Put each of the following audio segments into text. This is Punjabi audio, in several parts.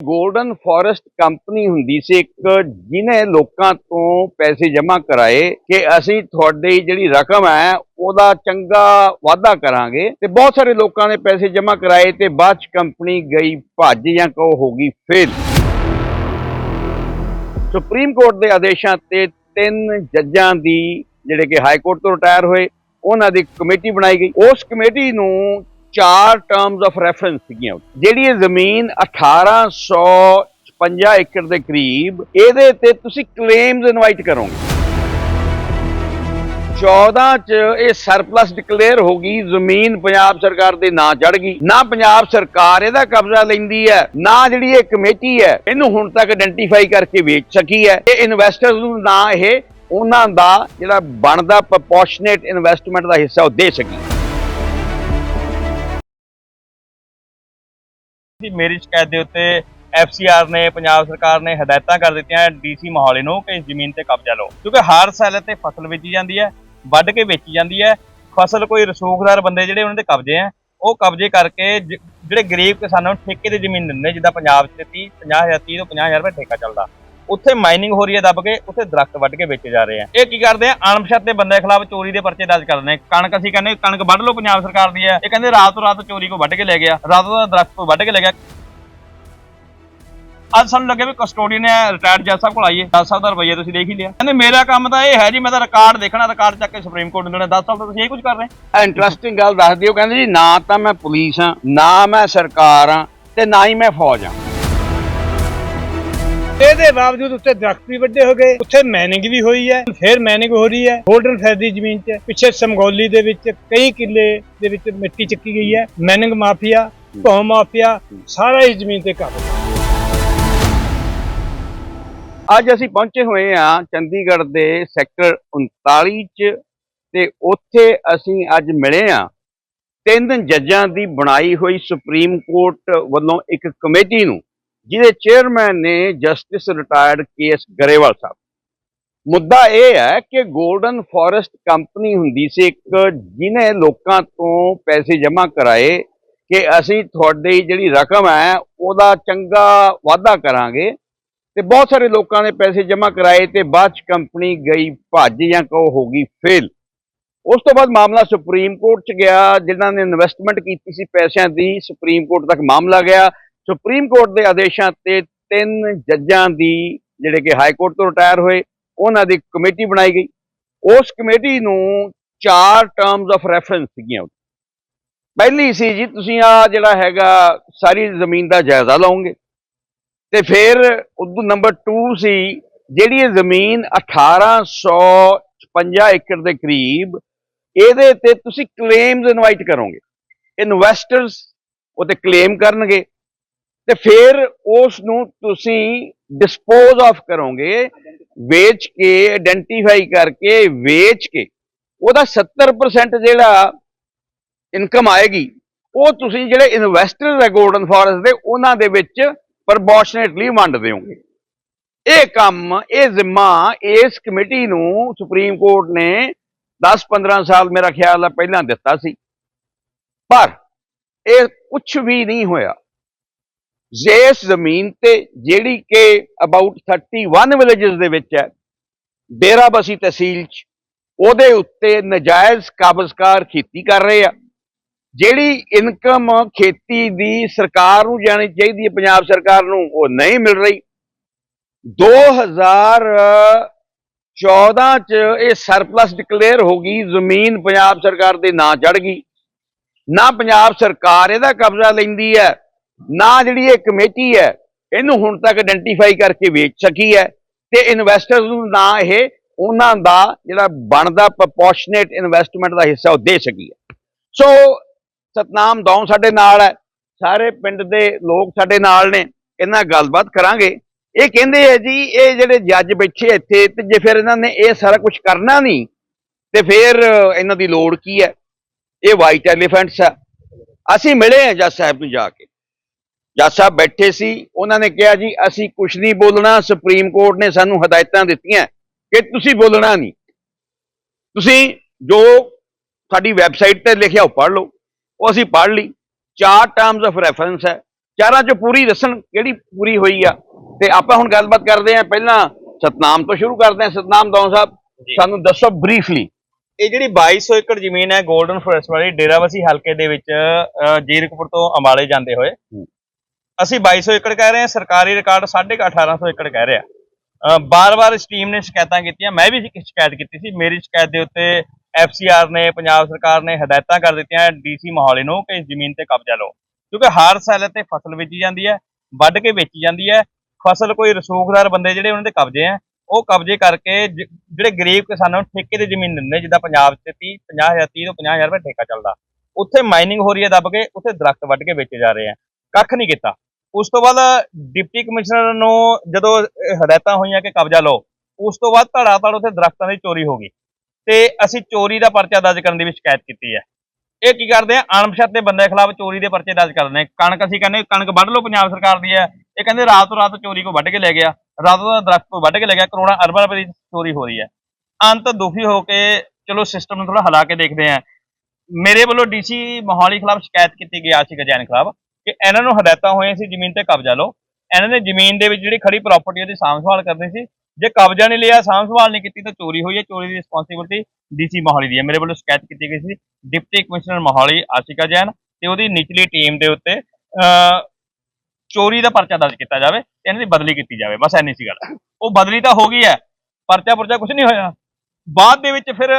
ਗੋਲਡਨ ਫੋਰੈਸਟ ਕੰਪਨੀ ਹੁੰਦੀ ਸੀ ਇੱਕ, ਜਿਹਨੇ ਲੋਕਾਂ ਤੋਂ ਪੈਸੇ ਜਮ੍ਹਾਂ ਕਰਾਏ ਕਿ ਅਸੀਂ ਤੁਹਾਡੀ ਜਿਹੜੀ ਰਕਮ ਹੈ, ਉਹਦਾ ਚੰਗਾ ਵਾਅਦਾ ਕਰਾਂਗੇ। ਤੇ ਬਹੁਤ ਸਾਰੇ ਲੋਕਾਂ ਨੇ ਪੈਸੇ ਜਮ੍ਹਾਂ ਕਰਾਏ ਤੇ ਬਾਅਦ ਚ ਕੰਪਨੀ ਗਈ ਭੱਜ ਜਾਂ ਕਹੋ ਹੋ ਗਈ ਫੇਲ ਸੁਪਰੀਮ ਕੋਰਟ ਦੇ ਆਦੇਸ਼ਾਂ ਤੇ ਤਿੰਨ ਜੱਜਾਂ ਦੀ ਜਿਹੜੇ ਕਿ ਹਾਈ ਕੋਰਟ ਤੋਂ ਰਿਟਾਇਰ ਹੋਏ, ਉਹਨਾਂ ਦੀ ਕਮੇਟੀ ਬਣਾਈ ਗਈ। ਉਸ ਕਮੇਟੀ ਨੂੰ ਚਾਰ ਟਰਮਸ ਆਫ ਰੈਫਰੈਂਸ ਸੀਗੀਆਂ। ਜਿਹੜੀ ਇਹ ਜ਼ਮੀਨ 1850 ਏਕੜ ਦੇ ਕਰੀਬ, ਇਹਦੇ ਤੇ ਤੁਸੀਂ ਕਲੇਮਸ ਇਨਵਾਈਟ ਕਰੋਗੇ। 14 ਚ ਇਹ ਸਰਪਲਸ ਡਿਕਲੇਅਰ ਹੋ ਗਈ, ਜ਼ਮੀਨ ਪੰਜਾਬ ਸਰਕਾਰ ਦੇ ਨਾਂ ਚੜ ਗਈ। ਨਾ ਪੰਜਾਬ ਸਰਕਾਰ ਇਹਦਾ ਕਬਜ਼ਾ ਲੈਂਦੀ ਹੈ, ਨਾ ਜਿਹੜੀ ਇਹ ਕਮੇਟੀ ਹੈ, ਇਹਨੂੰ ਹੁਣ ਤੱਕ ਆਇਡੈਂਟੀਫਾਈ ਕਰਕੇ ਵੇਚ ਸਕੀ ਹੈ। ਇਹ ਇਨਵੈਸਟਰਸ ਨੂੰ ਨਾ ਇਹ, ਉਹਨਾਂ ਦਾ ਜਿਹੜਾ ਬਣਦਾ ਪ੍ਰਪੋਰਸ਼ਨੇਟ ਇਨਵੈਸਟਮੈਂਟ ਦਾ ਹਿੱਸਾ ਉਹ ਦੇ ਸਕੀ। ਜੀ ਮੇਰੀ ਸ਼ਿਕਾਇਤ ਦੇ ਉੱਤੇ ਐਫਸੀਆਰ ਨੇ, ਪੰਜਾਬ ਸਰਕਾਰ ਨੇ ਹਦਾਇਤਾਂ ਕਰ ਦਿੱਤੀਆਂ ਡੀਸੀ ਮੋਹਾਲੀ ਨੂੰ ਕਿ ਇਸ ਜ਼ਮੀਨ ਤੇ ਕਬਜ਼ਾ ਲਓ। ਕਿਉਂਕਿ ਹਰ ਸਾਲ ਤੇ ਫਸਲ ਵੇਚੀ ਜਾਂਦੀ ਹੈ, ਵੱਢ ਕੇ ਵੇਚੀ ਜਾਂਦੀ ਹੈ। ਫਸਲ ਕੋਈ ਰਸੂਖਦਾਰ ਬੰਦੇ ਜਿਹੜੇ ਉਹਨਾਂ ਦੇ ਕਬਜ਼ੇ ਆ ਉਹ ਕਬਜ਼ੇ ਕਰਕੇ ਜਿਹੜੇ ਗਰੀਬ ਕਿਸਾਨਾਂ ਨੂੰ ਠੇਕੇ ਤੇ ਜ਼ਮੀਨ ਦਿੰਦੇ ਜਿੱਦਾਂ ਪੰਜਾਬ 'ਚ 30 50000 30 ਤੋਂ 50000 ਰੁਪਏ ਠੇਕਾ ਚੱਲਦਾ। ਉੱਥੇ ਮਾਈਨਿੰਗ ਹੋ ਰਹੀ ਹੈ ਦੱਬ ਕੇ, ਉੱਥੇ ਦਰਖਤ ਵੱਢ ਕੇ ਵੇਚੇ ਜਾ ਰਹੇ ਆ। ਇਹ ਕੀ ਕਰਦੇ ਆ? ਅਣਪਛਾਤੇ ਦੇ ਬੰਦੇ ਖਿਲਾਫ ਚੋਰੀ ਦੇ ਪਰਚੇ ਦਰਜ ਕਰਦੇ ਨੇ। ਕਣਕ ਅਸੀਂ ਕਹਿੰਦੇ, ਕਣਕ ਵੱਢ ਲਓ ਪੰਜਾਬ ਸਰਕਾਰ ਦੀ ਹੈ। ਇਹ ਕਹਿੰਦੇ ਰਾਤੋਂ ਰਾਤ ਚੋਰੀ ਕੋ ਵੱਢ ਕੇ ਲੈ ਗਿਆ। ਰਾਤੋਂ ਰਾਤ ਦਰਖਤ ਕੋ ਵੱਢ ਕੇ ਲੈ ਗਿਆ। ਅੱਜ ਸਾਨੂੰ ਲੱਗਿਆ ਵੀ ਕਸਟੋਡੀਅਨ ਹੈ ਰਿਟਾਇਰਡ ਜੱਜ ਸਾਹਿਬ ਕੋਲ ਆਈਏ 10 ਸਾਲ ਦਾ ਰੁਪਈਆ ਤੁਸੀਂ ਦੇਖ ਹੀ ਲਿਆ। ਕਹਿੰਦੇ, ਮੇਰਾ ਕੰਮ ਤਾਂ ਇਹ ਹੈ ਜੀ, ਮੈਂ ਤਾਂ ਰਿਕਾਰਡ ਦੇਖਣਾ ਰਿਕਾਰਡ ਚੱਕ ਕੇ ਸੁਪਰੀਮ ਕੋਰਟ ਨੂੰ ਦੇਣਾ। 10 ਸਾਲ ਤੋਂ ਤੁਸੀਂ ਇਹ ਕੁਝ ਕਰ ਰਹੇ ਇੰਟਰਸਟਿੰਗ ਗੱਲ ਦੱਸ ਦਿਓ ਕਹਿੰਦੇ ਜੀ, ਨਾ ਤਾਂ ਮੈਂ ਪੁਲਿਸ ਹਾਂ, ਨਾ ਮੈਂ ਸਰਕਾਰ ਹਾਂ ਤੇ ਨਾ ਹੀ ਮੈਂ ਫੌਜ ਹਾਂ। ਇਹਦੇ ਬਾਵਜੂਦ ਉੱਤੇ ਦਰਖਤ ਵੀ ਵੱਡੇ ਹੋ ਗਏ, ਉੱਥੇ ਮੈਨਿੰਗ ਵੀ ਹੋਈ ਹੈ, ਫਿਰ ਮੈਨਿੰਗ ਹੋ ਰਹੀ ਹੈ ਹੋਲਡਰ ਫੈਦੀ ਜ਼ਮੀਨ 'ਚ, ਪਿੱਛੇ ਸਮਗੌਲੀ ਦੇ ਵਿੱਚ ਕਈ ਕਿੱਲੇ ਦੇ ਵਿੱਚ ਮਿੱਟੀ ਚੱਕੀ ਗਈ ਹੈ ਮੈਨਿੰਗ ਮਾਫੀਆ, ਭੌ ਮਾਫੀਆ, ਸਾਰਾ ਇਸ ਜ਼ਮੀਨ ਤੇ ਕਾਬੂ ਅੱਜ ਅਸੀਂ ਪਹੁੰਚੇ ਹੋਏ ਹਾਂ ਚੰਡੀਗੜ੍ਹ ਦੇ ਸੈਕਟਰ 39 ਚ ਤੇ ਉੱਥੇ ਅਸੀਂ ਅੱਜ ਮਿਲੇ ਹਾਂ। ਤਿੰਨ ਜੱਜਾਂ ਦੀ ਬਣਾਈ ਹੋਈ ਸੁਪਰੀਮ ਕੋਰਟ ਵੱਲੋਂ ਇੱਕ ਕਮੇਟੀ ਨੂੰ ਜਿਹਦੇ ਚੇਅਰਮੈਨ ਨੇ justice retired K S Grewal Sahib. ਮੁੱਦਾ ਇਹ ਹੈ ਕਿ 골ਡਨ ਫੋਰੈਸਟ ਕੰਪਨੀ ਹੁੰਦੀ ਸੀ ਇੱਕ, ਜਿਹਨੇ ਲੋਕਾਂ ਤੋਂ ਪੈਸੇ ਜਮ੍ਹਾਂ ਕਰਾਏ ਕਿ ਅਸੀਂ ਤੁਹਾਡੀ ਜਿਹੜੀ ਰਕਮ ਹੈ, ਉਹਦਾ ਚੰਗਾ ਵਾਅਦਾ ਕਰਾਂਗੇ। ਤੇ ਬਹੁਤ ਸਾਰੇ ਲੋਕਾਂ ਨੇ ਪੈਸੇ ਜਮ੍ਹਾਂ ਕਰਾਏ ਤੇ ਬਾਅਦ ਚ ਕੰਪਨੀ ਗਈ ਭੱਜ ਜਾਂ ਕਹੋ ਹੋ ਗਈ ਫੇਲ ਉਸ ਤੋਂ ਬਾਅਦ ਮਾਮਲਾ ਸੁਪਰੀਮ ਕੋਰਟ ਚ ਗਿਆ, ਜਿਨ੍ਹਾਂ ਨੇ ਇਨਵੈਸਟਮੈਂਟ ਕੀਤੀ ਸੀ ਪੈਸਿਆਂ ਦੀ ਸੁਪਰੀਮ ਕੋਰਟ ਤੱਕ ਮਾਮਲਾ ਗਿਆ। ਸੁਪਰੀਮ ਕੋਰਟ ਦੇ ਆਦੇਸ਼ਾਂ ਤੇ ਤਿੰਨ ਜੱਜਾਂ ਦੀ ਜਿਹੜੇ ਕਿ ਹਾਈ ਕੋਰਟ ਤੋਂ ਰਿਟਾਇਰ ਹੋਏ, ਉਹਨਾਂ ਦੀ ਕਮੇਟੀ ਬਣਾਈ ਗਈ। ਉਸ ਕਮੇਟੀ ਨੂੰ ਚਾਰ ਟਰਮਸ ਆਫ ਰੈਫਰੈਂਸ ਸੀਗੀਆਂ ਪਹਿਲੀ ਸੀ ਜੀ, ਤੁਸੀਂ ਆ ਜਿਹੜਾ ਹੈਗਾ, ਸਾਰੀ ਜ਼ਮੀਨ ਦਾ ਜਾਇਜ਼ਾ ਲਓਗੇ। ਤੇ ਫਿਰ ਉਦੋਂ ਨੰਬਰ 2 ਸੀ, ਜਿਹੜੀ ਇਹ ਜ਼ਮੀਨ 1850 ਏਕੜ ਦੇ ਕਰੀਬ, ਇਹਦੇ ਤੇ ਤੁਸੀਂ ਕਲੇਮਸ ਇਨਵਾਈਟ ਕਰੋਗੇ। ਇਨਵੈਸਟਰਸ ਉਹ 'ਤੇ ਕਲੇਮ ਕਰਨਗੇ। ਤੇ ਫਿਰ ਉਸ ਨੂੰ ਤੁਸੀਂ ਡਿਸਪੋਜ਼ ਆਫ ਕਰੋਗੇ, ਵੇਚ ਕੇ ਆਇਡੈਂਟੀਫਾਈ ਕਰਕੇ ਵੇਚ ਕੇ, ਉਹਦਾ 70% ਜਿਹੜਾ ਇਨਕਮ ਆਏਗੀ, ਉਹ ਤੁਸੀਂ ਜਿਹੜੇ ਇਨਵੈਸਟਰ ਹੈ ਗੋਲਡਨ ਫੋਰੈਸਟ ਦੇ, ਉਹਨਾਂ ਦੇ ਵਿੱਚ ਪ੍ਰਪੋਰਸ਼ਨੇਟਲੀ ਵੰਡ ਦਿਓਗੇ। ਇਹ ਕੰਮ, ਇਹ ਜ਼ਿੰਮਾ ਇਸ ਕਮੇਟੀ ਨੂੰ ਸੁਪਰੀਮ ਕੋਰਟ ਨੇ 10-15 ਸਾਲ ਮੇਰਾ ਖਿਆਲ ਹੈ ਪਹਿਲਾਂ ਦਿੱਤਾ ਸੀ। ਪਰ ਇਹ ਕੁਝ ਵੀ ਨਹੀਂ ਹੋਇਆ। ਇਸ ਜ਼ਮੀਨ ਤੇ ਜਿਹੜੀ ਕਿ ਅਬਾਊਟ 31 ਵਿਲੇजेस ਦੇ ਵਿੱਚ ਹੈ ਡੇਰਾਬਸੀ ਤਹਿਸੀਲ ਚ, ਉਹਦੇ ਉੱਤੇ ਨਜਾਇਜ਼ ਕਾਬਜ਼ਕਾਰ ਖੇਤੀ ਕਰ ਰਹੇ ਆ। ਜਿਹੜੀ ਇਨਕਮ ਖੇਤੀ ਦੀ ਸਰਕਾਰ ਨੂੰ ਜਾਣੀ ਚਾਹੀਦੀ ਹੈ, ਪੰਜਾਬ ਸਰਕਾਰ ਨੂੰ, ਉਹ ਨਹੀਂ ਮਿਲ ਰਹੀ। 2014 ਚ ਇਹ ਸਰਪਲਸ ਡਿਕਲੇਅਰ ਹੋ ਗਈ, ਜ਼ਮੀਨ ਪੰਜਾਬ ਸਰਕਾਰ ਦੇ ਨਾਂ ਚੜ ਗਈ। ਨਾ ਪੰਜਾਬ ਸਰਕਾਰ ਇਹਦਾ ਕਬਜ਼ਾ ਲੈਂਦੀ ਹੈ ਨਾ ਜਿਹੜੀ ਇਹ ਕਮੇਟੀ ਹੈ, ਇਹਨੂੰ ਹੁਣ ਤੱਕ ਆਇਡੈਂਟੀਫਾਈ ਕਰਕੇ ਵੇਚ ਸਕੀ ਹੈ ਤੇ ਇਨਵੈਸਟਰਸ ਨੂੰ ਨਾ ਇਹ ਉਹਨਾਂ ਦਾ ਜਿਹੜਾ ਬਣਦਾ ਪ੍ਰਪੋਰਸ਼ਨੇਟ ਇਨਵੈਸਟਮੈਂਟ ਦਾ ਹਿੱਸਾ ਉਹ ਦੇ ਸਕੀ ਹੈ। ਸੋ ਸਤਨਾਮ ਦੌਂ ਸਾਡੇ ਨਾਲ ਹੈ, ਸਾਰੇ ਪਿੰਡ ਦੇ ਲੋਕ ਸਾਡੇ ਨਾਲ ਨੇ, ਇਹਨਾਂ ਗੱਲਬਾਤ ਕਰਾਂਗੇ। ਇਹ ਕਹਿੰਦੇ ਆ ਜੀ, ਇਹ ਜਿਹੜੇ ਜੱਜ ਬੈਠੇ ਇੱਥੇ, ਤੇ ਜੇ ਫਿਰ ਇਹਨਾਂ ਨੇ ਇਹ ਸਾਰਾ ਕੁਝ ਕਰਨਾ ਨਹੀਂ, ਤੇ ਫਿਰ ਇਹਨਾਂ ਦੀ ਲੋੜ ਕੀ ਹੈ? ਇਹ ਵਾਈਟ ਐਲੀਫੈਂਟਸ ਆ। ਅਸੀਂ ਮਿਲੇ ਆ ਜੱਜ ਸਾਹਿਬ ਨੂੰ ਜਾ ਕੇ। ਜੱਜ ਸਾਹਿਬ ਬੈਠੇ ਸੀ ਉਹਨਾਂ ਨੇ ਕਿਹਾ ਜੀ ਅਸੀਂ ਕੁਝ ਨਹੀਂ ਬੋਲਣਾ ਸੁਪਰੀਮ ਕੋਰਟ ਨੇ ਸਾਨੂੰ ਹਦਾਇਤਾਂ ਦਿੱਤੀਆਂ। ਕਿ ਤੁਸੀਂ ਬੋਲਣਾ ਨਹੀਂ। ਤੁਸੀਂ ਜੋ ਸਾਡੀ ਵੈਬਸਾਈਟ ਤੇ ਲਿਖਿਆ ਉਹ ਪੜ੍ਹ ਲਓ। ਉਹ ਅਸੀਂ ਪੜ੍ਹ ਲਈ। ਚਾਰ ਟਰਮਸ ਆਫ ਰੈਫਰੈਂਸ ਹੈ। ਚਾਰਾਂ ਚੋਂ ਪੂਰੀ ਦੱਸਣ ਕਿਹੜੀ ਪੂਰੀ ਹੋਈ ਆ। ਤੇ ਆਪਾਂ ਹੁਣ ਗੱਲਬਾਤ ਕਰਦੇ ਆ ਪਹਿਲਾਂ ਸਤਨਾਮ ਤੋਂ ਸ਼ੁਰੂ ਕਰਦੇ ਆ ਸਤਨਾਮ ਦੌਂ ਸਾਹਿਬ। ਸਾਨੂੰ ਦੱਸੋ ਬਰੀਫਲੀ ਇਹ ਜਿਹੜੀ 2200 ਏਕੜ ਜ਼ਮੀਨ ਹੈ 골ਡਨ ਫੋਰੈਸਟ ਵਾਲੀ ਡੇਰਾਬੱਸੀ ਹਲਕੇ ਦੇ ਵਿੱਚ ਜੀਰਕਪੁਰ ਤੋਂ ਅੰਬਾਲੇ ਜਾਂਦੇ ਹੋਏ। ਅਸੀਂ 2200 ਏਕੜ ਕਹਿ ਰਹੇ ਹਾਂ, ਸਰਕਾਰੀ ਰਿਕਾਰਡ 1850 ਏਕੜ ਕਹਿ ਰਿਹਾ। ਬਾਰ-ਬਾਰ ਇਸ ਟੀਮ ਨੇ ਸ਼ਿਕਾਇਤਾਂ ਕੀਤੀਆਂ, ਮੈਂ ਵੀ ਸ਼ਿਕਾਇਤ ਕੀਤੀ ਸੀ। ਮੇਰੀ ਸ਼ਿਕਾਇਤ ਦੇ ਉੱਤੇ ਐਫਸੀਆਰ ਨੇ, ਪੰਜਾਬ ਸਰਕਾਰ ਨੇ ਹਦਾਇਤਾਂ ਕਰ ਦਿੱਤੀਆਂ ਡੀਸੀ ਮੋਹਾਲੀ ਨੂੰ ਕਿ ਇਸ ਜ਼ਮੀਨ ਤੇ ਕਬਜ਼ਾ ਲਓ। ਕਿਉਂਕਿ ਹਰ ਸਾਲ ਤੇ ਫਸਲ ਵੇਚੀ ਜਾਂਦੀ ਹੈ, ਵੱਢ ਕੇ ਵੇਚੀ ਜਾਂਦੀ ਹੈ। ਫਸਲ ਕੋਈ ਰਸੂਖਦਾਰ ਬੰਦੇ ਜਿਹੜੇ ਉਹਨਾਂ ਦੇ ਕਬਜ਼ੇ ਆ ਉਹ ਕਬਜ਼ੇ ਕਰਕੇ ਜਿਹੜੇ ਗਰੀਬ ਕਿਸਾਨਾਂ ਨੂੰ ਠੇਕੇ ਦੀ ਜ਼ਮੀਨ ਦਿੰਦੇ ਜਿੱਦਾਂ ਪੰਜਾਬ 'ਚ 30 50000 30 ਤੋਂ 50000 ਰੁਪਏ ਠੇਕਾ ਚੱਲਦਾ। ਉੱਥੇ ਮਾਈਨਿੰਗ ਹੋ ਰਹੀ ਹੈ ਦੱਬ ਕੇ, ਉੱਥੇ ਦਰਖਤ ਵੱਢ ਕੇ ਵੇਚੇ ਜਾ ਰਹੇ ਆ ਕੱਖ ਨਹੀਂ ਕੀਤਾ। ਉਸ ਤੋਂ ਬਾਅਦ ਡਿਪਟੀ ਕਮਿਸ਼ਨਰ ਨੂੰ ਜਦੋਂ ਹਦਾਇਤਾਂ ਹੋਈਆਂ ਕਿ ਕਬਜ਼ਾ ਲਓ, ਉਸ ਤੋਂ ਬਾਅਦ ਧੜਾ ਧੜ ਉੱਥੇ ਦਰਖਤਾਂ ਦੀ ਚੋਰੀ ਹੋ ਗਈ। ਤੇ ਅਸੀਂ ਚੋਰੀ ਦਾ ਪਰਚਾ ਦਰਜ ਕਰਨ ਦੀ ਵੀ ਸ਼ਿਕਾਇਤ ਕੀਤੀ ਹੈ। ਇਹ ਕੀ ਕਰਦੇ ਆ? ਅਣਪਛਾਤੇ ਬੰਦੇ ਖਿਲਾਫ ਚੋਰੀ ਦੇ ਪਰਚੇ ਦਰਜ ਕਰਦੇ ਨੇ ਕਣਕ ਅਸੀਂ ਕਹਿੰਦੇ, ਕਣਕ ਵੱਢ ਲਓ ਪੰਜਾਬ ਸਰਕਾਰ ਦੀ ਹੈ। ਇਹ ਕਹਿੰਦੇ ਰਾਤ ਤੋਂ ਰਾਤ ਚੋਰੀ ਕੋ ਵੱਢ ਕੇ ਲੈ ਗਿਆ। ਰਾਤੋਂ ਰਾਤ ਦਰਖਤ ਕੋ ਵੱਢ ਕੇ ਲੈ ਗਿਆ। ਕਰੋੜਾਂ, ਅਰਬਾਂ ਰੁਪਏ ਦੀ ਚੋਰੀ ਹੋ ਰਹੀ ਹੈ। ਅੰਤ ਦੁਖੀ ਹੋ ਕੇ, ਚਲੋ ਸਿਸਟਮ ਨੂੰ ਥੋੜਾ ਹਿਲਾ ਕੇ ਦੇਖਦੇ ਆ ਮੇਰੇ ਵੱਲੋਂ ਡੀਸੀ ਮੋਹਾਲੀ ਖਿਲਾਫ ਸ਼ਿਕਾਇਤ ਕੀਤੀ ਗਈ, ਆਸ਼ਿਕ ਜੈਨ ਖਿਲਾਫ। ਕਿ ਇਹਨਾਂ ਨੂੰ ਹਦਾਇਤਾਂ ਹੋਈਆਂ ਸੀ ਜ਼ਮੀਨ ਤੇ ਕਬਜ਼ਾ ਲਓ। ਇਹਨਾਂ ਨੇ ਜ਼ਮੀਨ ਦੇ ਵਿੱਚ ਜਿਹੜੀ ਖੜੀ ਪ੍ਰਾਪਰਟੀ ਉਹਦੀ ਸਾਂਭ ਸੰਭਾਲ ਕਰਨੀ ਸੀ। ਜੇ ਕਬਜ਼ਾ ਨਹੀਂ ਲਿਆ, ਸਾਂਭ ਸੰਭਾਲ ਨਹੀਂ ਕੀਤੀ ਤਾਂ ਚੋਰੀ ਹੋਈ ਹੈ। ਚੋਰੀ ਦੀ ਰਿਸਪੌਂਸਿਬਿਲਟੀ ਡੀਸੀ ਮੋਹਾਲੀ ਦੀ ਹੈ। ਮੇਰੇ ਵੱਲੋਂ ਸ਼ਿਕਾਇਤ ਕੀਤੀ ਗਈ ਸੀ। ਡਿਪਟੀ ਕਮਿਸ਼ਨਰ ਮੋਹਾਲੀ, ਆਸ਼ਿਕਾ ਜੈਨ ਤੇ ਉਹਦੀ ਨਿਚਲੀ ਟੀਮ ਦੇ ਉੱਤੇ ਚੋਰੀ ਦਾ ਪਰਚਾ ਦਰਜ ਕੀਤਾ ਜਾਵੇ ਤੇ ਇਹਨਾਂ ਦੀ ਬਦਲੀ ਕੀਤੀ ਜਾਵੇ। ਬਸ ਐਨੀ ਸੀ ਗੱਲ। ਉਹ ਬਦਲੀ ਤਾਂ ਹੋ ਗਈ ਹੈ। ਪਰਚਾ ਪੁਰਚਾ ਕੁਝ ਨਹੀਂ ਹੋਇਆ। ਬਾਅਦ ਦੇ ਵਿੱਚ ਫਿਰ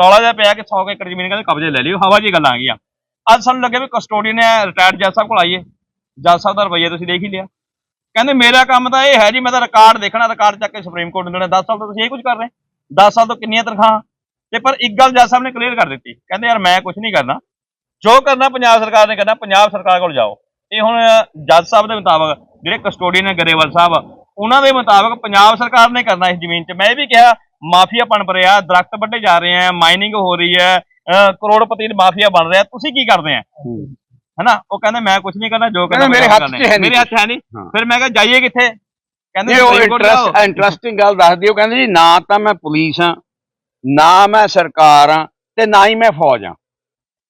ਰੌਲਾ ਜਿਹਾ ਪਿਆ ਕਿ 100 ਏਕੜ ਜ਼ਮੀਨ ਕਹਿੰਦੇ ਕਬਜ਼ੇ ਲੈ ਲਿਓ। ਹਵਾ ਜੀ ਗੱਲਾਂ ਆ ਗਈਆਂ। ਅੱਜ ਸਾਨੂੰ ਲੱਗਿਆ ਵੀ ਕਸਟੋਡੀਅਨ ਹੈ ਰਿਟਾਇਰਡ ਜੱਜ ਸਾਹਿਬ ਕੋਲ ਆਈਏ। ਜੱਜ ਸਾਹਿਬ ਦਾ ਰਵੱਈਆ ਤੁਸੀਂ ਦੇਖ ਹੀ ਲਿਆ। ਕਹਿੰਦੇ ਮੇਰਾ ਕੰਮ ਤਾਂ ਇਹ ਹੈ ਜੀ, ਮੈਂ ਤਾਂ ਰਿਕਾਰਡ ਦੇਖਣਾ ਰਿਕਾਰਡ ਚੱਕ ਕੇ ਸੁਪਰੀਮ ਕੋਰਟ ਨੂੰ ਦੇਣਾ। 10 ਸਾਲ ਤੋਂ ਤੁਸੀਂ ਇਹ ਕੁਝ ਕਰ ਰਹੇ 10 ਸਾਲ ਤੋਂ ਕਿੰਨੀਆਂ ਤਨਖਾਹਾਂ? ਤੇ ਪਰ ਇੱਕ ਗੱਲ ਜੱਜ ਸਾਹਿਬ ਨੇ ਕਲੀਅਰ ਕਰ ਦਿੱਤੀ। ਕਹਿੰਦੇ ਯਾਰ ਮੈਂ ਕੁਝ ਨਹੀਂ ਕਰਨਾ। ਜੋ ਕਰਨਾ ਪੰਜਾਬ ਸਰਕਾਰ ਨੇ ਕਰਨਾ, ਪੰਜਾਬ ਸਰਕਾਰ ਕੋਲ ਜਾਓ। ਇਹ ਹੁਣ ਜੱਜ ਸਾਹਿਬ ਦੇ ਮੁਤਾਬਕ, ਜਿਹੜੇ ਕਸਟੋਡੀਅਨ ਨੇ ਗਰੇਵਾਲ ਸਾਹਿਬ, ਉਹਨਾਂ ਦੇ ਮੁਤਾਬਕ ਪੰਜਾਬ ਸਰਕਾਰ ਨੇ ਕਰਨਾ ਇਸ ਜ਼ਮੀਨ 'ਚ। ਮੈਂ ਇਹ ਵੀ ਕਿਹਾ ਮਾਫੀਆ ਬਣ ਰਿਹਾ ਦਰਖਤ ਵੱਢੇ ਜਾ ਰਹੇ ਆ ਮਾਈਨਿੰਗ ਹੋ ਰਹੀ ਹੈ। ਕਰੋੜਪਤੀ ਦਾ ਮਾਫੀਆ ਬਣ ਰਿਹਾ ਤੁਸੀਂ ਕੀ ਕਰਦੇ ਆ? ਹਨਾ? ਉਹ ਕਹਿੰਦੇ ਮੈਂ ਕੁਝ ਨਹੀਂ ਕਰਨਾ ਜੋ ਕਰਨਾ ਕਹਿੰਦੇ ਮੇਰੇ ਹੱਥ 'ਚ ਹੈ। ਨਹੀਂ ਮੇਰੇ ਹੱਥ ਹੈ ਨਹੀਂ। ਫਿਰ ਮੈਂ ਕਿਹਾ ਜਾਈਏ ਕਿੱਥੇ? ਕਹਿੰਦੇ ਇਹ ਉਹ ਇੰਟਰਸਟਿੰਗ ਗੱਲ ਦੱਸਦੀ ਉਹ ਕਹਿੰਦੇ ਜੀ ਨਾ ਤਾਂ ਮੈਂ ਪੁਲਿਸ ਆ ਨਾ ਮੈਂ ਸਰਕਾਰ ਆ ਤੇ ਨਾ ਹੀ ਮੈਂ ਫੌਜ ਆ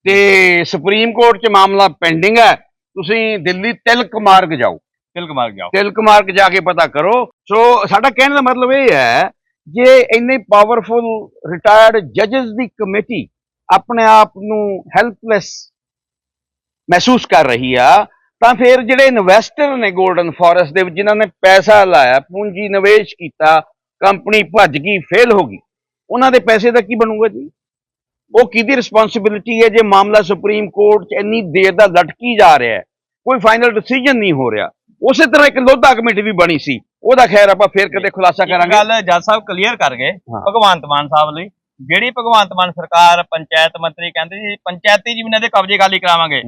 ਤੇ ਸੁਪਰੀਮ ਕੋਰਟ 'ਚ ਮਾਮਲਾ ਪੈਂਡਿੰਗ ਹੈ। ਤੁਸੀਂ ਦਿੱਲੀ ਤਿਲਕ ਮਾਰਗ ਜਾਓ। ਤਿਲਕ ਮਾਰ ਜਾਓ। ਤਿਲਕ ਮਾਰਗ ਜਾ ਕੇ ਪਤਾ ਕਰੋ। ਸੋ ਸਾਡਾ ਕਹਿਣ ਦਾ ਮਤਲਬ ਇਹ ਹੈ ਜੇ ਇੰਨੇ ਪਾਵਰਫੁਲ ਰਿਟਾਇਰਡ ਜੱਜਸ ਦੀ ਕਮੇਟੀ ਆਪਣੇ ਆਪ ਨੂੰ ਹੈਲਪਲੈਸ ਮਹਿਸੂਸ ਕਰ ਰਹੀ ਆ ਤਾਂ ਫਿਰ ਜਿਹੜੇ ਇਨਵੈਸਟਰ ਨੇ 골ਡਨ ਫੋਰੈਸਟ ਦੇ ਵਿੱਚ ਜਿਨ੍ਹਾਂ ਨੇ ਪੈਸਾ ਲਾਇਆ ਪੂੰਜੀ ਨਿਵੇਸ਼ ਕੀਤਾ ਕੰਪਨੀ ਭੱਜ ਗਈ ਫੇਲ ਹੋ ਗਈ ਉਹਨਾਂ ਦੇ ਪੈਸੇ ਦਾ ਕੀ ਬਣੂਗਾ ਜੀ? ਉਹ ਕਿਹਦੀ ਰਿਸਪੌਂਸਿਬਿਲਿਟੀ ਹੈ ਜੇ ਮਾਮਲਾ ਸੁਪਰੀਮ ਕੋਰਟ 'ਚ ਇੰਨੀ ਦੇਰ ਦਾ ਲਟਕੀ ਜਾ ਰਿਹਾ ਹੈ ਕੋਈ ਫਾਈਨਲ ਡਿਸੀਜਨ ਨਹੀਂ ਹੋ ਰਿਹਾ ਉਸੇ ਤਰ੍ਹਾਂ ਇੱਕ ਲੋਧਾ ਕਮੇਟੀ ਵੀ ਬਣੀ ਸੀ ਉਹਦਾ ਖੈਰ ਆਪਾਂ ਫੇਰ ਕਦੇ ਖੁਲਾਸਾ ਕਰਾਂਗੇ। ਗੱਲ ਜੱਜ ਸਾਹਿਬ ਕਲੀਅਰ ਕਰ ਗਏ। ਭਗਵੰਤ ਮਾਨ ਸਾਹਿਬ ਲਈ। ਜਿਹੜੀ ਭਗਵੰਤ ਮਾਨ ਸਰਕਾਰ ਪੰਚਾਇਤ ਮੰਤਰੀ ਕਹਿੰਦੇ ਸੀ ਪੰਚਾਇਤੀ ਜ਼ਮੀਨਾਂ ਦੇ ਕਬਜ਼ੇ ਖਾਲੀ ਕਰਾਵਾਂਗੇ।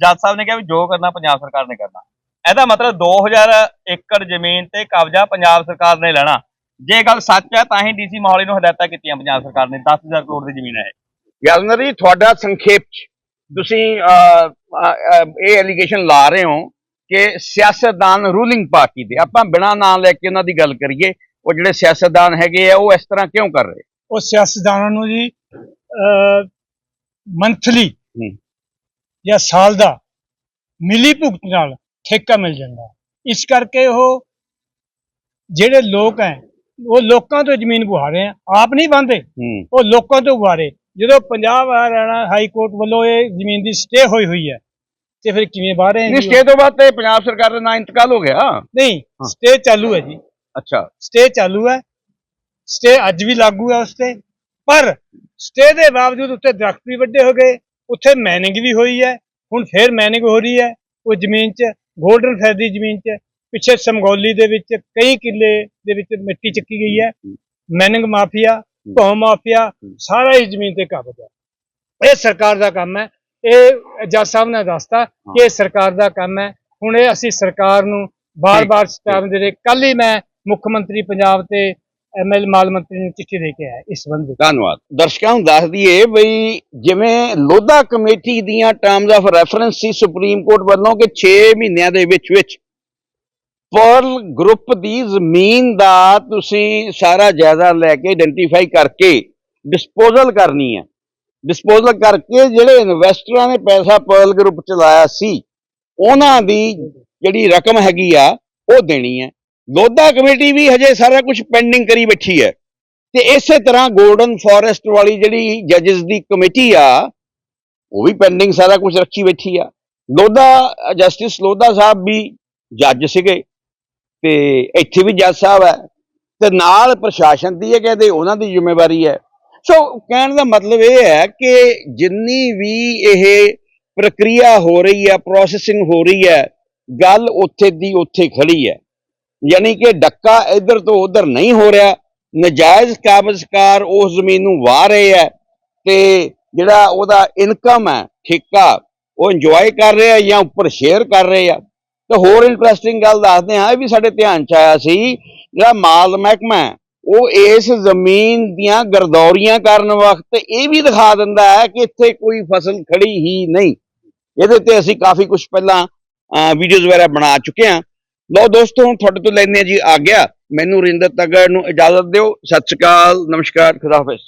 ਜੱਜ ਸਾਹਿਬ ਨੇ ਕਿਹਾ ਵੀ ਜੋ ਕਰਨਾ ਪੰਜਾਬ ਸਰਕਾਰ ਨੇ ਕਰਨਾ। ਇਹਦਾ ਮਤਲਬ 2000 ਏਕੜ ਜ਼ਮੀਨ ਤੇ ਕਬਜ਼ਾ ਪੰਜਾਬ ਸਰਕਾਰ ਨੇ ਲੈਣਾ। ਜੇ ਗੱਲ ਸੱਚ ਹੈ ਤਾਂ ਹੀ ਡੀਸੀ ਮੋਹਾਲੀ ਨੂੰ ਹਦਾਇਤਾਂ ਕੀਤੀਆਂ ਪੰਜਾਬ ਸਰਕਾਰ ਨੇ 10000 ਕਰੋੜ ਦੀ ਜ਼ਮੀਨ ਹੈ। ਗਿਆਲਨਰ ਜੀ ਤੁਹਾਡਾ ਸੰਖੇਪ ਚ ਤੁਸੀਂ ਇਹ ਐਲੀਗੇਸ਼ਨ ਲਾ ਰਹੇ ਹੋ ਕਿ ਸਿਆਸਤਦਾਨ ਰੂਲਿੰਗ ਪਾਰਟੀ ਦੇ। ਆਪਾਂ ਬਿਨਾਂ ਨਾਂ ਲੈ ਕੇ ਉਹਨਾਂ ਦੀ ਗੱਲ ਕਰੀਏ ਉਹ ਜਿਹੜੇ ਸਿਆਸਤਦਾਨ ਹੈਗੇ ਆ ਉਹ ਇਸ ਤਰ੍ਹਾਂ ਕਿਉਂ ਕਰ ਰਹੇ? ਉਹ ਸਿਆਸਤਦਾਨਾਂ ਨੂੰ ਜੀ ਮੰਥਲੀ। ਜਾਂ ਸਾਲ ਦਾ ਮਿਲੀ ਭੁਗਤ ਨਾਲ ਠੇਕਾ ਮਿਲ ਜਾਂਦਾ। ਇਸ ਕਰਕੇ ਉਹ ਜਿਹੜੇ ਲੋਕ ਹੈ ਉਹ ਲੋਕਾਂ ਤੋਂ ਜ਼ਮੀਨ ਗੁਹਾ ਰਹੇ ਆ ਆਪ ਨਹੀਂ ਬੰਦੇ ਉਹ ਲੋਕਾਂ ਤੋਂ ਗੁਹਾ ਰਹੇ ਜਦੋਂ ਪੰਜਾਬ ਹਰਿਆਣਾ ਹਾਈ ਕੋਰਟ ਵੱਲੋਂ ਇਹ ਜ਼ਮੀਨ ਦੀ ਸਟੇ ਹੋਈ ਹੋਈ ਹੈ ਤੇ ਫਿਰ ਕਿਵੇਂ ਬਾਹਰ ਹੈ ਨਹੀਂ ਸਟੇ ਤੋਂ ਬਾਅਦ ਤੇ ਪੰਜਾਬ ਸਰਕਾਰ ਦਾ ਨਾਂ ਇੰਤਕਾਲ ਹੋ ਗਿਆ। ਨਹੀਂ ਸਟੇ ਚਾਲੂ ਹੈ ਜੀ। ਅੱਛਾ। ਸਟੇ ਚਾਲੂ ਹੈ। ਸਟੇ ਅੱਜ ਵੀ ਲਾਗੂ ਹੈ ਉਸ ਤੇ ਪਰ ਸਟੇ ਦੇ ਬਾਵਜੂਦ ਉੱਤੇ ਦਰਖਤ ਵੀ ਵੱਡੇ ਹੋ ਗਏ। ਉੱਥੇ ਮੈਨਿੰਗ ਵੀ ਹੋਈ ਹੈ। ਹੁਣ ਫੇਰ ਮੈਨਿੰਗ ਹੋ ਰਹੀ ਹੈ। ਉਹ ਜ਼ਮੀਨ 'ਚ 골ਡਨ ਫੈਦ ਦੀ ਜ਼ਮੀਨ 'ਚ ਪਿੱਛੇ ਸਮਗੌਲੀ ਦੇ ਵਿੱਚ ਕਈ ਕਿੱਲੇ ਦੇ ਵਿੱਚ ਮਿੱਟੀ ਚੱਕੀ ਗਈ ਹੈ। ਮੈਨਿੰਗ ਮਾਫੀਆ ਭੌ ਮਾਫੀਆ ਸਾਰਾ ਹੀ ਜ਼ਮੀਨ ਤੇ ਕਬਜ਼ਾ ਇਹ ਸਰਕਾਰ ਦਾ ਕੰਮ ਹੈ। ਇਹ ਜੱਜ ਸਾਹਿਬ ਨੇ ਦੱਸਤਾ ਕਿ ਇਹ ਸਰਕਾਰ ਦਾ ਕੰਮ ਹੈ। ਹੁਣ ਇਹ ਅਸੀਂ ਸਰਕਾਰ ਨੂੰ ਬਾਰ-ਬਾਰ ਸਟੈਪ ਦੇ ਰਹੇ। ਕੱਲ ਹੀ ਮੈਂ ਮੁੱਖ ਮੰਤਰੀ ਪੰਜਾਬ ਤੇ ਐਮਐਲ ਮਾਲ ਮੰਤਰੀ ਨੂੰ ਚਿੱਠੀ ਦੇ ਕੇ ਆਇਆ ਇਸ ਸੰਬੰਧ। ਵਿੱਚ ਧੰਨਵਾਦ। ਦਰਸ਼ਕਾਂ ਨੂੰ ਦੱਸ ਦਈਏ ਬਈ ਜਿਵੇਂ ਲੋਧਾ ਕਮੇਟੀ ਦੀਆਂ ਟਰਮਸ ਆਫ ਰੈਫਰੈਂਸ ਸੀ ਸੁਪਰੀਮ ਕੋਰਟ ਵੱਲੋਂ ਕਿ 6 ਮਹੀਨਿਆਂ ਦੇ ਵਿੱਚ ਵਿੱਚ ਪਰਲ ਗਰੁੱਪ ਦੀ ਜ਼ਮੀਨ ਦਾ ਤੁਸੀਂ ਸਾਰਾ ਜਾਇਜ਼ਾ ਲੈ ਕੇ ਆਇਡੈਂਟੀਫਾਈ ਕਰਕੇ ਡਿਸਪੋਜ਼ਲ ਕਰਨੀ ਹੈ। ਡਿਸਪੋਜ਼ਲ ਕਰਕੇ ਜਿਹੜੇ ਇਨਵੈਸਟਰਾਂ ਨੇ ਪੈਸਾ ਪਰਲ ਗਰੁੱਪ ਚ ਲਾਇਆ ਸੀ, ਉਹਨਾਂ ਦੀ ਜਿਹੜੀ ਰਕਮ ਹੈਗੀ ਆ ਉਹ ਦੇਣੀ ਹੈ। ਲੋਧਾ ਕਮੇਟੀ ਵੀ ਹਜੇ ਸਾਰਾ ਕੁਝ ਪੈਂਡਿੰਗ ਕਰੀ ਬੈਠੀ ਹੈ। ਤੇ ਇਸੇ ਤਰ੍ਹਾਂ ਗੋਲਡਨ ਫੋਰੈਸਟ ਵਾਲੀ ਜਿਹੜੀ ਜੱਜਸ ਦੀ ਕਮੇਟੀ ਆ, ਉਹ ਵੀ ਪੈਂਡਿੰਗ ਸਾਰਾ ਕੁਝ ਰੱਖੀ ਬੈਠੀ ਆ। ਲੋਧਾ, ਜਸਟਿਸ ਲੋਧਾ ਸਾਹਿਬ ਵੀ ਜੱਜ ਸੀਗੇ ਤੇ ਇੱਥੇ ਵੀ ਜੱਜ ਸਾਹਿਬ ਹੈ। ਤੇ ਨਾਲ ਪ੍ਰਸ਼ਾਸਨ ਦੀ ਹੈ ਕਹਿੰਦੇ ਉਹਨਾਂ ਦੀ ਜ਼ਿੰਮੇਵਾਰੀ ਹੈ। ਸੋ ਕਹਿਣ ਦਾ ਮਤਲਬ ਇਹ ਹੈ ਕਿ ਜਿੰਨੀ ਵੀ ਇਹ ਪ੍ਰਕਿਰਿਆ ਹੋ ਰਹੀ ਹੈ ਪ੍ਰੋਸੈਸਿੰਗ ਹੋ ਰਹੀ ਹੈ, ਗੱਲ ਉੱਥੇ ਦੀ ਉੱਥੇ ਖੜੀ ਹੈ। ਯਾਨੀ ਕਿ ਡੱਕਾ ਇੱਧਰ ਤੋਂ ਉੱਧਰ ਨਹੀਂ ਹੋ ਰਿਹਾ। ਨਜਾਇਜ਼ ਕਾਬਜ਼ਕਾਰ ਉਸ ਜ਼ਮੀਨ ਨੂੰ ਵਾਹ ਰਹੇ ਹੈ ਤੇ ਜਿਹੜਾ ਉਹਦਾ ਇਨਕਮ ਹੈ ਠੇਕਾ ਉਹ ਇੰਜੋਏ ਕਰ ਰਹੇ ਆ ਜਾਂ ਉੱਪਰ ਸ਼ੇਅਰ ਕਰ ਰਹੇ ਆ। ਤੇ ਹੋਰ ਇੰਟਰਸਟਿੰਗ ਗੱਲ ਦੱਸਦੇ ਹਾਂ ਇਹ ਵੀ ਸਾਡੇ ਧਿਆਨ ਚ ਆਇਆ ਸੀ ਜਿਹੜਾ ਮਾਲ ਮਹਿਕਮਾ ਹੈ, ਉਹ ਇਸ ਜ਼ਮੀਨ ਦੀਆਂ ਗਰਦੌਰੀਆਂ ਕਰਨ ਵਕਤ ਇਹ ਵੀ ਦਿਖਾ ਦਿੰਦਾ ਹੈ ਕਿ ਇੱਥੇ ਕੋਈ ਫਸਲ ਖੜੀ ਹੀ ਨਹੀਂ। ਇਹਦੇ ਤੇ ਅਸੀਂ ਕਾਫੀ ਕੁਝ ਪਹਿਲਾਂ ਵੀਡੀਓਜ਼ ਵਗੈਰਾ ਬਣਾ ਚੁੱਕੇ ਹਾਂ। ਲਓ ਦੋਸਤੋ, ਹੁਣ ਤੁਹਾਡੇ ਤੋਂ ਲੈਂਦੇ ਹਾਂ ਜੀ ਆ ਗਿਆ ਮੈਨੂੰ ਰਿੰਦਰ ਤਗੜ ਨੂੰ ਇਜਾਜ਼ਤ ਦਿਓ। ਸਤਿ ਸ਼੍ਰੀ ਅਕਾਲ, ਨਮਸਕਾਰ, ਖੁਦਾ ਹਾਫਿਜ਼।